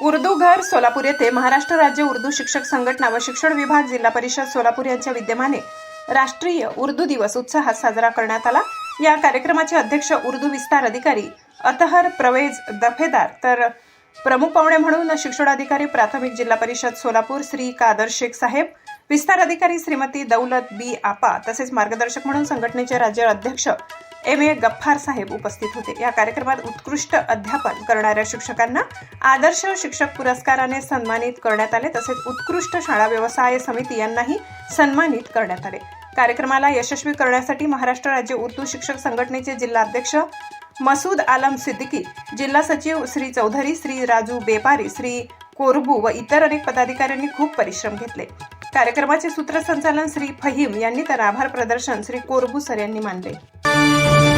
उर्दू घर सोलापूर येथे महाराष्ट्र राज्य उर्दू शिक्षक संघटना व शिक्षण विभाग जिल्हा परिषद सोलापूर यांच्या विद्यमाने राष्ट्रीय उर्दू दिवस उत्साहात साजरा करण्यात आला. या कार्यक्रमाचे अध्यक्ष उर्दू विस्तार अधिकारी अतहर प्रवेज दफेदार. तर प्रमुख पाहुणे म्हणून शिक्षणाधिकारी प्राथमिक जिल्हा परिषद सोलापूर श्री कादर शेख साहेब विस्तार अधिकारी श्रीमती दौलत बी आपा तसेच मार्गदर्शक म्हणून संघटनेचे राज्य अध्यक्ष एम. ए. गफ्फार साहेब उपस्थित होते. या कार्यक्रमात उत्कृष्ट अध्यापन करणाऱ्या शिक्षकांना आदर्श शिक्षक पुरस्काराने सन्मानित करण्यात आले. तसेच उत्कृष्ट शाळा व्यवसाय समिती यांनाही सन्मानित करण्यात आले. कार्यक्रमाला यशस्वी करण्यासाठी महाराष्ट्र राज्य उर्दू शिक्षक संघटनेचे जिल्हाध्यक्ष मसूद आलम सिद्दीकी जिल्हा सचिव श्री चौधरी श्री राजू बेपारी श्री कोरबू व इतर अनेक पदाधिकाऱ्यांनी खूप परिश्रम घेतले. कार्यक्रमाचे सूत्रसंचालन श्री फहीम यांनी तर आभार प्रदर्शन श्री कोरबू सर यांनी मानले. Música